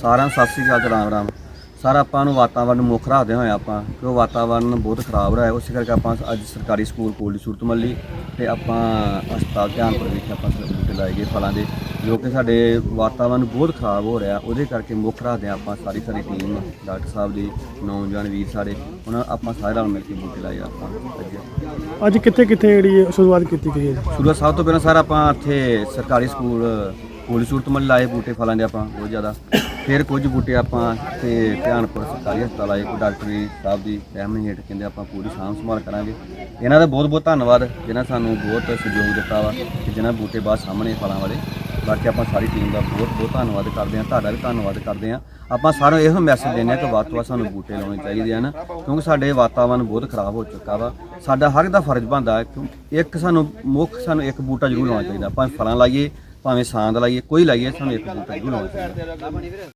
ਸਾਰਿਆਂ ਨੂੰ ਸਤਿ ਸ੍ਰੀ ਅਕਾਲ ਤੇ ਰਾਮ ਰਾਮ ਸਰ ਆਪਾਂ ਨੂੰ ਵਾਤਾਵਰਨ ਨੂੰ ਮੁੱਖ ਰੱਖਦੇ ਹੋਏ ਆਪਾਂ ਕਿ ਉਹ ਵਾਤਾਵਰਨ ਬਹੁਤ ਖਰਾਬ ਰਿਹਾ ਉਸੇ ਕਰਕੇ ਆਪਾਂ ਅੱਜ ਸਰਕਾਰੀ ਸਕੂਲ ਕੋਲ ਦੀ ਸੂਰਤ ਮੱਲੀ ਤੇ ਆਪਾਂ ਹਸਪਤਾਲ ਧਿਆਨਪੁਰ ਵਿਖੇ ਆਪਾਂ ਬੂਟੇ ਲਾਏ ਗਏ ਫਲਾਂ ਦੇ ਜੋ ਕਿ ਸਾਡੇ ਵਾਤਾਵਰਨ ਬਹੁਤ ਖਰਾਬ ਹੋ ਰਿਹਾ ਉਹਦੇ ਕਰਕੇ ਮੁੱਖ ਰੱਖਦੇ ਹਾਂ ਆਪਾਂ ਸਾਰੀ ਸਾਰੀ ਟੀਮ ਡਾਕਟਰ ਸਾਹਿਬ ਦੀ ਨੌਜਵਾਨ ਵੀਰ ਸਾਡੇ ਉਹਨਾਂ ਆਪਾਂ ਸਾਰੇ ਨਾਲ ਮਿਲ ਕੇ ਬੂਟੇ ਲਾਏ ਆਪਾਂ ਅੱਜ। ਕਿੱਥੇ ਕਿੱਥੇ ਜਿਹੜੀ ਸ਼ੁਰੂਆਤ ਕੀਤੀ ਗਈ ਹੈ? ਸ਼ੁਰੂ ਸਭ ਤੋਂ ਪਹਿਲਾਂ ਸਰ ਆਪਾਂ ਇੱਥੇ ਸਰਕਾਰੀ ਸਕੂਲ ਕੋਲੀ ਸੂਰਤ ਮੱਲ ਲਾਏ ਬੂਟੇ ਫਲਾਂ ਦੇ ਆਪਾਂ ਬਹੁਤ ਜ਼ਿਆਦਾ। ਫਿਰ ਕੁਝ ਬੂਟੇ ਆਪਾਂ ਤੇ ਧਿਆਨਪੁਰ ਸਰਕਾਰੀ ਹਸਪਤਾਲ ਆਏ, ਕੋਈ ਡਾਕਟਰੀ ਸਾਹਿਬ ਦੀ ਰਹਿਮਤ ਹੇਠ ਕਹਿੰਦੇ ਆਪਾਂ ਪੂਰੀ ਸਾਂਭ ਸੰਭਾਲ ਕਰਾਂਗੇ। ਇਹਨਾਂ ਦਾ ਬਹੁਤ ਬਹੁਤ ਧੰਨਵਾਦ ਜਿਨ੍ਹਾਂ ਸਾਨੂੰ ਬਹੁਤ ਸਹਿਯੋਗ ਦਿੱਤਾ ਵਾ ਕਿ ਜਿਨ੍ਹਾਂ ਬੂਟੇ ਬਾਅਦ ਸਾਹਮਣੇ ਫਲਾਂ ਵਾਲੇ। ਬਾਕੀ ਆਪਾਂ ਸਾਰੀ ਟੀਮ ਦਾ ਬਹੁਤ ਬਹੁਤ ਧੰਨਵਾਦ ਕਰਦੇ ਹਾਂ, ਤੁਹਾਡਾ ਵੀ ਧੰਨਵਾਦ ਕਰਦੇ ਹਾਂ। ਆਪਾਂ ਸਾਰਿਆਂ ਨੂੰ ਇਹੋ ਮੈਸੇਜ ਦਿੰਦੇ ਹਾਂ ਕਿ ਵੱਧ ਤੋਂ ਵੱਧ ਸਾਨੂੰ ਬੂਟੇ ਲਾਉਣੇ ਚਾਹੀਦੇ ਹਨ, ਕਿਉਂਕਿ ਸਾਡੇ ਵਾਤਾਵਰਨ ਬਹੁਤ ਖਰਾਬ ਹੋ ਚੁੱਕਾ ਵਾ। ਸਾਡਾ ਹਰ ਇੱਕ ਦਾ ਫਰਜ਼ ਬਣਦਾ ਹੈ ਕਿ ਇੱਕ ਸਾਨੂੰ ਮੁੱਖ ਸਾਨੂੰ ਇੱਕ ਬੂਟਾ ਜ਼ਰੂਰ ਲਾਉਣਾ ਚਾਹੀਦਾ। ਭਾਵੇਂ ਫਲਾਂ ਲਾਈਏ, ਭਾਵੇਂ ਸਾਂਦ ਲਾਈਏ, ਕੋਈ ਲਾਈਏ, ਸਾਨੂੰ ਇੱਕ ਬੂਟਾ ਜ਼ਰੂਰ ਲਾਉਣਾ ਚਾਹੀਦਾ।